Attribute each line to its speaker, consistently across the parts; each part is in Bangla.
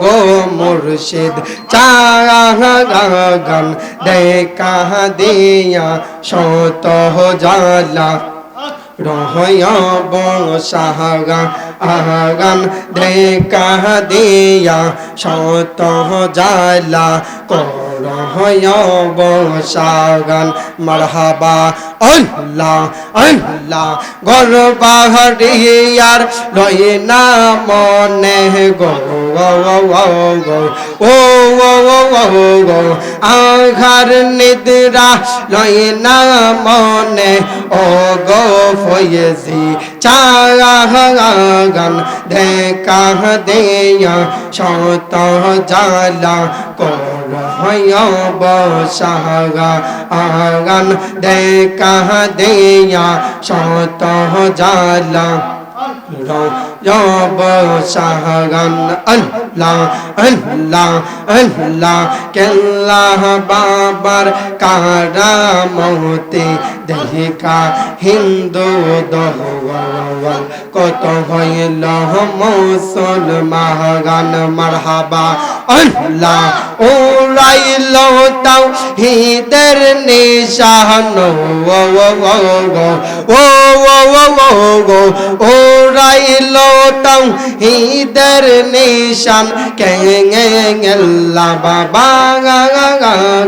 Speaker 1: গো মুর্শিদ চাগান দে কাহা দিয়া সত জালা রহয়ব সাহাগা আহাগান দে কাহা দিয়া সত জালা রহয়ব সাগান, মারহাবা আল্লাহ আল্লাহ। গর বাহারিয়ার রয়ে না মনে গো আঘার নিদ্রা লই না মনে ও গো ফয়েজি চাগান দেখা দেয়া, শত জালা বসাগা, আগান দেখা দেয়া, শত জালা রব সাহাগান আল্লাহ আল্লাহ আল্লাহ কেল্লাহ বাবার কারামতে দেখা হিন্দু দহওয়াল কত হইল মুসলমান মারহাবা আল্লাহ ওরাইল তাও হিদের নিশান ও ও ও ও ও ও ও ও ওরাইল তাও হিদের নিশান কেঙ্গেল্লা বাবা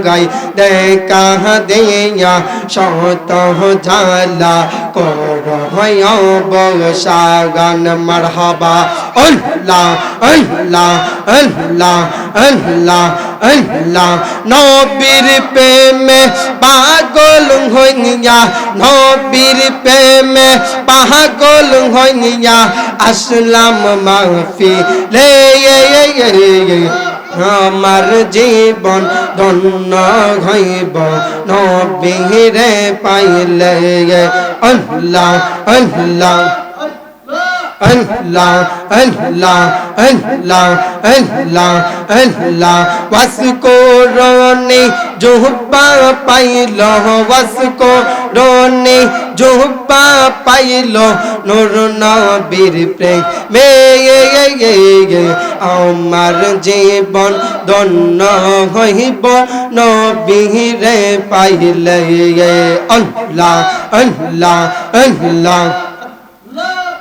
Speaker 1: গাই। দেখা দেয়া শত ঝালা কর বসাগান মারহাবা। আল্লাহ আল্লাহ আল্লাহ আল্লাহ। আল্লাহ, নবীর প্রেমে পাগল হইয়া, নবীর প্রেমে পাগল হইয়া আসলাম মাহফি লে আমার জীবন ধন্য হইব, নবীরে পাইলে। আল্লাহ আল্লাহ। अल्लाह अल्लाह अल्लाह अल्लाह अल्लाह वस को रोने जो हुब्बा पाई लो वस को रोने जो हुब्बा पाई लो नूर नबीर प्रेम मे ये ये ये ये আমার জীবন দন্ন হইব নবীরে পাইলে আল্লাহ আল্লাহ আল্লাহ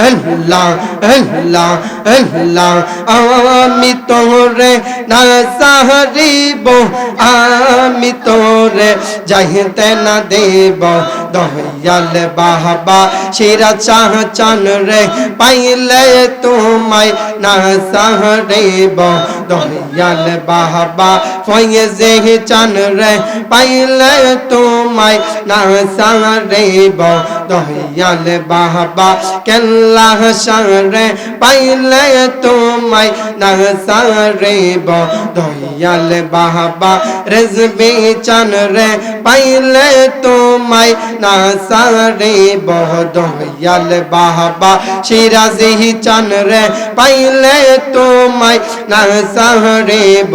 Speaker 1: আল্লাহ আল্লাহ আল্লাহ আমি তোরে না সাহারিব আমি তোরে যাইতে না দেব দয়াল বাহবা শিরা চাহ চান রে পাইলে তোমায় না সাহারিব দয়াল বাহবা ফয়েজে চান রে পাইলে তোমায় না সাহারিব দয়াল বাহবা কেল্লা সারে পাইলে তোমায় না সারিব দয়াল বাহবা রেজবে চান রে পাইলে তোমায় না সারিব দয়াল বাহবা সিরাজি চান রে পাইলে তোমায় না সারিব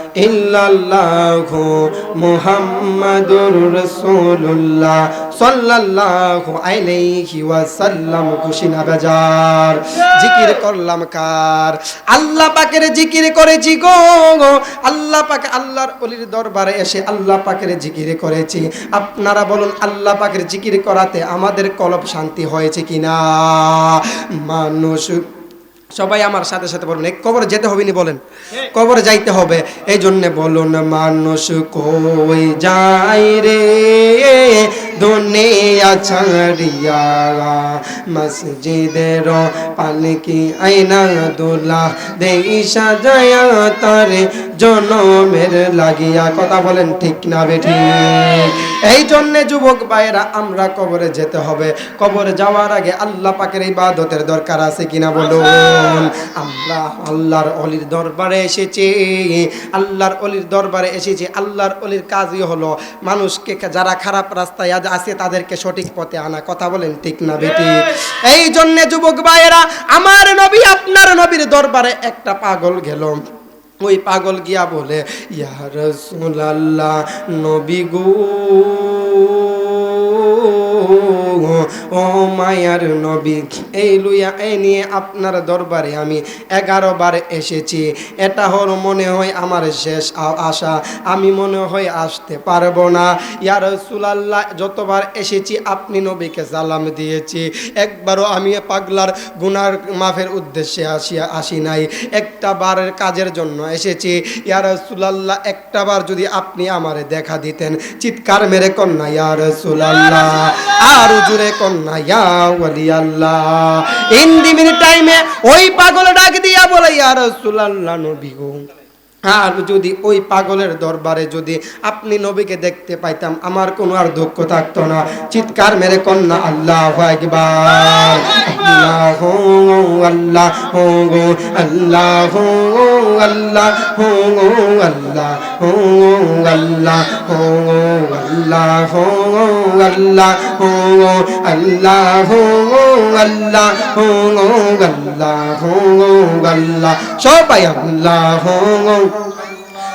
Speaker 1: ইল্লাল্লাহু মুহাম্মাদুর রাসূলুল্লাহ সাল্লাল্লাহু আলাইহি ওয়াসাল্লাম খুশিনা বাজার? জিকির করলাম কার? আল্লাহ পাকের জিকির করেছি গো। আল্লাহ পাকে আল্লাহর অলির দরবারে এসে আল্লাহ পাকের জিকির করেছি। আপনারা বলুন, আল্লাহ পাকের জিকির করাতে আমাদের কলব শান্তি হয়েছে কিনা? মানুষ সবাই আমার সাথে সাথে বলুন কবর যেতে হবে নি বলেন। কবর যাইতে হবে। এই জন্য বলুন, মানুষ কই যায় রে? দুনিয়া ছাড়িয়া মসজিদের পালকি আইনা দোলা। জনমের লাগিয়া। কথা বলেন ঠিক না বেঠি। এই জন্য যুবক ভাইয়েরা, আমরা কবরে যেতে হবে। কবরে যাওয়ার আগে আল্লাহ পাকের ইবাদতের দরকার আছে কিনা বলুন। আমরা আল্লাহর অলির দরবারে এসেছি। আল্লাহর অলির দরবারে এসেছি। আল্লাহর অলির কাজই হলো মানুষকে যারা খারাপ রাস্তায় আজ আছে তাদেরকে সঠিক পথে আনা। কথা বলেন ঠিক না বেটি? এই জন্য যুবক ভাইয়েরা আমার নবী আপনার নবীর দরবারে একটা পাগল গেল। ওই পাগল গিয়া বলে ইয়া রাসূলুল্লাহ নবী গো। মায়ার নবী। এই লুইয়া এই নিয়ে আপনার দরবারে আমি এগারো বার এসেছি। এটা হল মনে হয় আমার শেষ আশা। আমি মনে হয় আসতে পারব না। ইয়ার সুলাল্লাহ যতবার এসেছি আপনি নবীকে সালাম দিয়েছি। একবারও আমি পাগলার গুনার মাফের উদ্দেশ্যে আসিয়া আসি নাই। একটা বারের কাজের জন্য এসেছি। ইয়ার সুলাল্লাহ একটা বার যদি আপনি আমারে দেখা দিতেন। চিৎকার মেরে কন্যা ইয়ার সুলাল্লাহ আর জুড়ে কন্যা, ইয়া ওয়ালি আল্লাহ ইন দি মিনিট টাইমে ওই পাগল ডাক দিয়া বলে ইয়া রাসূলুল্লাহ নবী গো। আর যদি ওই পাগলের দরবারে যদি আপনি নবীকে দেখতে পাইতাম আমার কোনো আর দুঃখ থাকতো না চিৎকার মেরে কন্যা আল্লাহ আল্লাহ আল্লাহ হো গো আল্লাহ হো আল্লাহ হো গো আল্লাহ হো আল্লাহ হো আল্লাহ হো আল্লাহ হো আল্লাহ হো আল্লাহ হো আল্লাহ হো সবাই আল্লাহ হো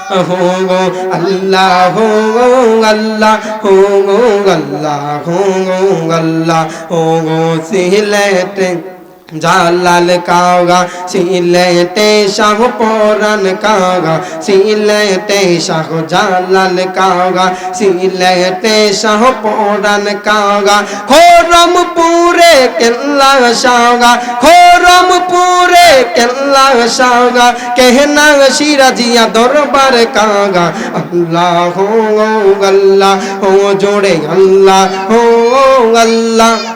Speaker 1: হো গো আল্লাহ হো গো আল্লাহ হো গো আল্লাহ হো গো আল্লাহ হো গো সিলেটে জালাল কাওগা সিলেটে শাহ পরান কাওগা সিলেটে শাহ জালাল কাওগা সিলেটে শাহ পরান কাওগা, খোরমপুরে কেল্লা শাওগা খোরমপুরে কেল্লা শাওগা কেহনা সিরাজিয়া দরবার কাগা আল্লাহ হো আল্লাহ হো জোড়ে আল্লাহ হো আল্লাহ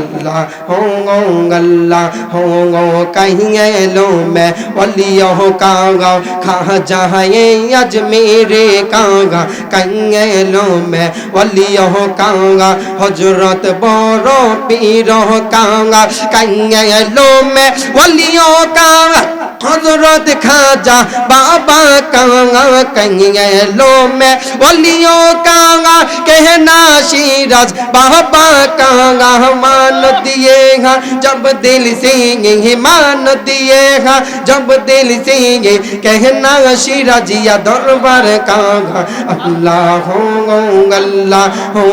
Speaker 1: अल्लाह होंगो अल्लाह होंगो कहीं लो मैं वलियो कागा, खा जाए अज मेरे कागा कहीं लो मैं वलियो कागा, हज़रत बोरो पीरो कागा कहीं लो मैं वलियो कागा, हज़रत खाजा बाबा कांगा कहीं लो मैं वलियों कांगा, कहना शीरज बाबा कांगा, मान दिए हैं जब दिल से ये मान दिए हैं जब दिल से ये कहना शिराजिया दरबार का अल्लाह हो गल्ला हो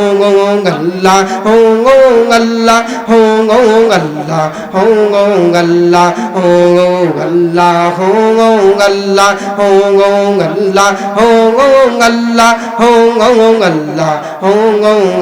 Speaker 1: अल्लाह हो अल्लाह हो अल्लाह हो अल्लाह हो अल्लाह हो अल्लाह हो अल्लाह हो अल्लाह हो अल्लाह हो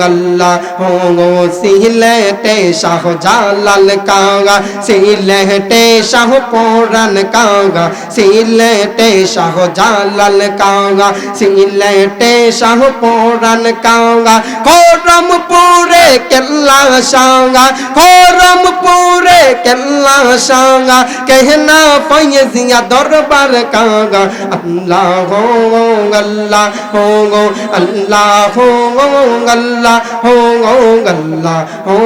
Speaker 1: अल्लाह हो सिहलते শাহ জালাল কাঙ্গা সিলেটে শাহ পুরান কাঙ্গা সিলেটে শাহ জালাল কাঙ্গা সিলেটে শাহ পুরান কাঙ্গা। করমপুরে কেল্লা সাঙ্গা, করমপুরে কেল্লা সাঙ্গা কেহনা ফয়জিয়া দরবার কাঙ্গা। আল্লাহ হো আল্লাহ হো আল্লাহ হো আল্লাহ হো আল্লাহ হো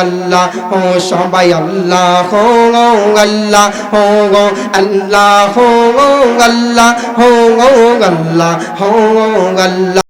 Speaker 1: আল্লাহ আল্লাহ, ও সবাই আল্লাহ হো আল্লাহ হো গো আল্লাহ হো আল্লাহ হো আল্লাহ হো আল্লাহ।